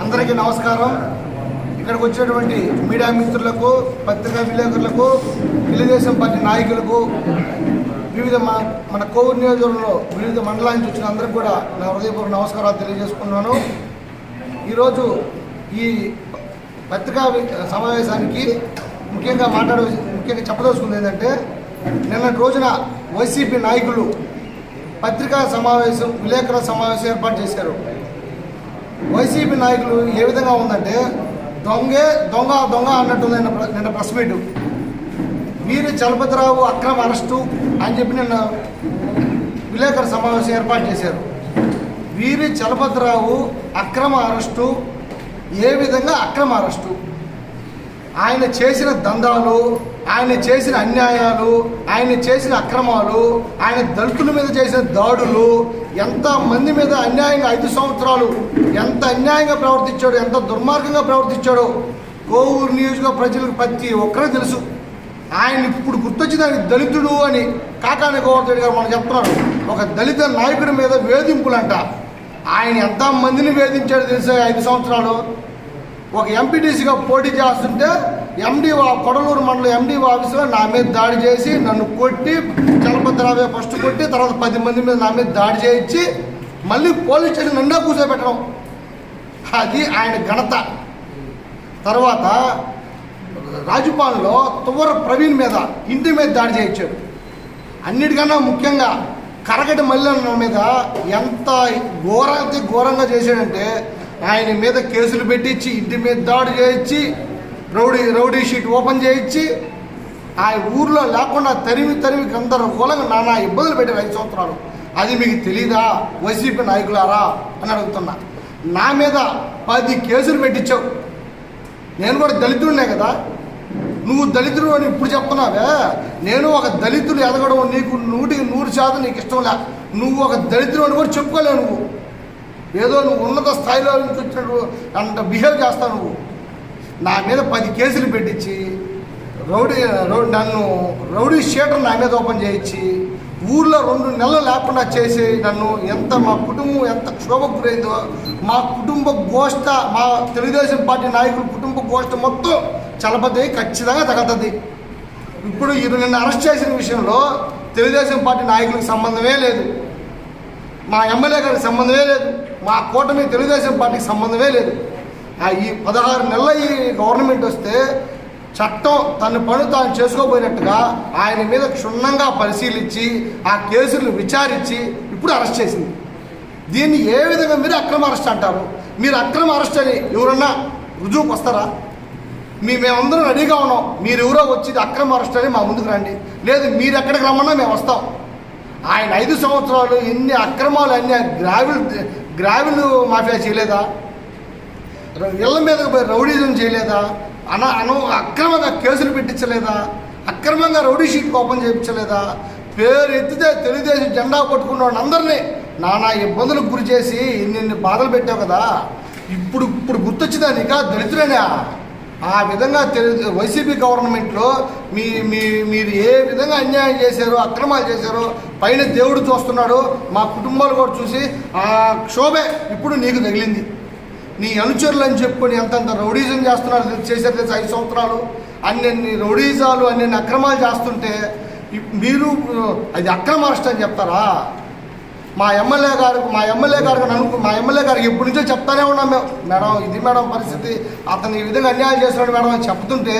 అందరికీ నమస్కారం. ఇక్కడికి వచ్చేటువంటి మీడియా మిత్రులకు పత్రికా విలేకరులకు తెలుగుదేశం పార్టీ నాయకులకు వివిధ మా- మన కోవిడ్ నియోజకవర్గంలో వివిధ మండలానికి వచ్చిన అందరికీ కూడా నా హృదయపూర్వక నమస్కారాలు తెలియజేసుకున్నాను ఈరోజు ఈ పత్రికా సమావేశానికి ముఖ్యంగా మాట్లాడ ముఖ్యంగా చెప్పదలుచుకుంది ఏంటంటే నిన్నటి రోజున వైసీపీ నాయకులు పత్రికా సమావేశం విలేకరుల సమావేశం ఏర్పాటు చేశారు. వైసీపీ నాయకులు ఏ విధంగా ఉందంటే దొంగే దొంగ దొంగ అన్నట్టుంది నిన్న నిన్న ప్రెస్ మీట్. వీరి చలపతిరావు అక్రమ అరెస్టు అని చెప్పి నిన్న విలేకరుల సమావేశం ఏర్పాటు చేశారు. వీరి చలపతిరావు అక్రమ అరెస్టు ఏ విధంగా అక్రమ అరెస్టు? ఆయన చేసిన దందాలు ఆయన చేసిన అన్యాయాలు ఆయన చేసిన అక్రమాలు ఆయన దళితుల మీద చేసిన దాడులు ఎంత మంది మీద అన్యాయంగా ఐదు సంవత్సరాలు ఎంత అన్యాయంగా ప్రవర్తించాడు ఎంత దుర్మార్గంగా ప్రవర్తించాడో కోవూరు నియోజక ప్రజలకు ప్రతి ఒక్కరూ తెలుసు. ఆయన ఇప్పుడు గుర్తొచ్చింది ఆయన దళితుడు అని కాకాని గోవర్ధన్ గారు మనం చెప్తున్నారు. ఒక దళిత నాయకుడి మీద వేధింపులంట. ఆయన ఎంత మందిని వేధించాడు తెలిసే ఐదు సంవత్సరాలు? ఒక ఎంపీటీసీగా పోటీ చేస్తుంటే ఎండి కొడలూరు మండలం ఎండి ఆఫీసులో నా మీద దాడి చేసి నన్ను కొట్టి చలపతిరావే ఫస్ట్ కొట్టి తర్వాత పది మంది మీద నా మీద దాడి చేయించి మళ్ళీ పోలీస్ స్టేషన్ నిండా కూర్చోబెట్టడం. అది ఆయన ఘనత. తర్వాత రాజుపాలెంలో తువ్వర ప్రవీణ్ మీద ఇంటి మీద దాడి చేయించాడు. అన్నిటికన్నా ముఖ్యంగా కరగటి మల్లెన్న మీద ఎంత ఘోరాతి ఘోరంగా చేశాడంటే ఆయన మీద కేసులు పెట్టించి ఇంటి మీద దాడి చేయించి రౌడీ రౌడీ షీట్ ఓపెన్ చేయించి ఆ ఊర్లో లేకుండా తరిమి తరిమి గందరగోళంగా నానా ఇబ్బందులు పెట్టారు ఐదు సంవత్సరాలు. అది మీకు తెలీదా? వైసీపీ నాయకులారా? అని అడుగుతున్నా. నా మీద పది కేసులు పెట్టించావు. నేను కూడా దళితుడినే కదా? నువ్వు దళితుడు అని ఇప్పుడు చెప్తున్నావే? నేను ఒక దళితుడు ఎదగడం నీకు నూటికి నూరు శాతం నీకు ఇష్టం లే నువ్వు ఒక దళితుడు అని కూడా చెప్పుకోలేవు నువ్వు. ఏదో నువ్వు ఉన్నత స్థాయిలో నుంచి వచ్చినట్టు అంత బిహేవ్ చేస్తావు నువ్వు. నా మీద పది కేసులు పెట్టించి రౌడీ రౌడీ నన్ను రౌడీ షీటర్ నా మీద ఓపెన్ చేయించి ఊర్లో రెండు నెలలు లేకుండా చేసి నన్ను ఎంత మా కుటుంబం ఎంత క్షోభకు గురైందో మా కుటుంబ గోష్ట మా తెలుగుదేశం పార్టీ నాయకుల కుటుంబ గోష్ట మొత్తం చలపతి ఖచ్చితంగా తగలుతుంది. ఇప్పుడు ఇది నిన్ను అరెస్ట్ చేసిన విషయంలో తెలుగుదేశం పార్టీ నాయకులకు సంబంధమే లేదు. మా ఎమ్మెల్యే గారికి సంబంధమే లేదు. మా కూటమి తెలుగుదేశం పార్టీకి సంబంధమే లేదు. ఆ ఈ పదహారు నెలల ఈ గవర్నమెంట్ వస్తే చట్టం తన పని తాను చేసుకోబోయినట్టుగా ఆయన మీద క్షుణ్ణంగా పరిశీలించి ఆ కేసులను విచారించి ఇప్పుడు అరెస్ట్ చేసింది. దీన్ని ఏ విధంగా మీరు అక్రమ అరెస్ట్ అంటారు? మీరు అక్రమ అరెస్ట్ అని ఎవరన్నా రుజువుకు వస్తారా? మీ మేమందరం రెడీగా ఉన్నాం. మీరు ఎవరో వచ్చి అక్రమ అరెస్ట్ అని మా ముందుకు రండి. లేదు మీరు ఎక్కడికి రమ్మన్నా మేము వస్తాం. ఆయన ఐదు సంవత్సరాలు ఎన్ని అక్రమాలు అన్ని గ్రావిల్ గ్రావిల్ మాఫియా చేయలేదా? ఇళ్ళ మీద రౌడీజం చేయలేదా? అన అను అక్రమంగా కేసులు పెట్టించలేదా? అక్రమంగా రౌడీ షీట్ ఓపెన్ చేయించలేదా? పేరు ఎత్తితే తెలుగుదేశం జెండా పట్టుకున్న వాళ్ళందరినీ నానా ఇబ్బందులకు గురి చేసి ఇన్ని ఇన్ని బాధలు పెట్టావు కదా? ఇప్పుడు ఇప్పుడు గుర్తొచ్చిందా నీకా దళితులేనా? ఆ విధంగా తెలు వైసీపీ గవర్నమెంట్లో మీ మీ మీరు ఏ విధంగా అన్యాయం చేశారో అక్రమాలు చేశారో పైన దేవుడు చూస్తున్నాడు మా కుటుంబాలు కూడా చూసి ఆ క్షోభే ఇప్పుడు నీకు తగిలింది. నీ అనుచరులు అని చెప్పుకొని ఎంతంత రౌడీజం చేస్తున్నారు చేశారు తెలుసు ఐదు సంవత్సరాలు. అన్ని రౌడీజాలు అన్ని అక్రమాలు చేస్తుంటే మీరు అది అక్రమ అరెస్ట్ అని చెప్తారా? మా ఎమ్మెల్యే గారు మా ఎమ్మెల్యే గారు అనుకు మా ఎమ్మెల్యే గారికి ఎప్పటి నుంచో చెప్తానే ఉన్నాం మేము. మేడం ఇది మేడం పరిస్థితి. అతను ఈ విధంగా అన్యాయం చేస్తున్నాడు మేడం అని చెప్తుంటే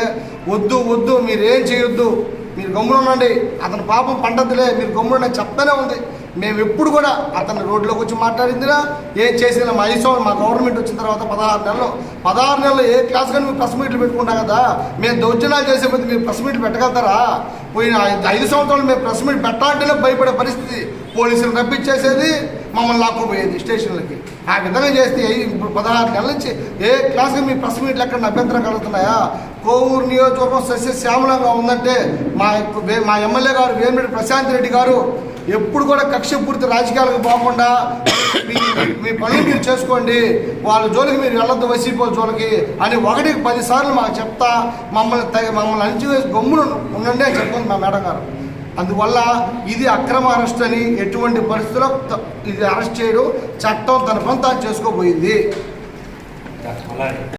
వద్దు వద్దు మీరేం చేయొద్దు. మీరు గమ్మున ఉండండి. అతని పాపం పండద్దులే మీరు గమ్మున చెప్తానే ఉంది. మేము ఎప్పుడు కూడా అతను రోడ్లోకి వచ్చి మాట్లాడిందిరా? ఏం చేసిన మా ఐదు సంవత్సరం మా గవర్నమెంట్ వచ్చిన తర్వాత పదహారు నెలలు. పదహారు నెలలు ఏ క్లాస్ కానీ మీరు ప్రెస్ మీట్లు పెట్టుకుంటా కదా? మేము దౌర్జన్యాలు చేసే బదులు మీరు ప్రెస్ మీట్లు పెట్టగలుగుతారా? పోయిన ఐదు- సంవత్సరాలు మేము ప్రెస్ మీట్ పెట్టాలంటేనే భయపడే పరిస్థితి. పోలీసులు రప్పించేసేది మమ్మల్ని లాక్కుపోయేది స్టేషన్లకి. ఆ విధంగా చేస్తే ఇప్పుడు పదహారు నెలల నుంచి ఏ క్లాస్కి మీ ప్రెస్ మీట్లు ఎక్కడ అభ్యంతరం కలుగుతున్నాయా? కోవూరు నియోజకవర్గం సస్యశ్యామలంగా ఉందంటే మా యొక్క మా ఎమ్మెల్యే గారు వేమిరెడ్డి ప్రశాంత్ రెడ్డి గారు ఎప్పుడు కూడా కక్ష పూర్తి రాజకీయాలకు పోకుండా మీ మీ పనులు మీరు చేసుకోండి. వాళ్ళ జోలికి మీరు వెళ్ళొద్దు వైసీపీ జోలికి అని ఒకటికి పదిసార్లు మాకు చెప్తా మమ్మల్ని మమ్మల్ని అణిచివేసి గమ్ములు ఉండండి అని చెప్తుంది మా మేడం గారు. అందువల్ల ఇది అక్రమ అరెస్ట్ అని ఎటువంటి పరిస్థితుల్లో ఇది అరెస్ట్ చేయడం చట్టం తన పని తాను చేసుకోబోయింది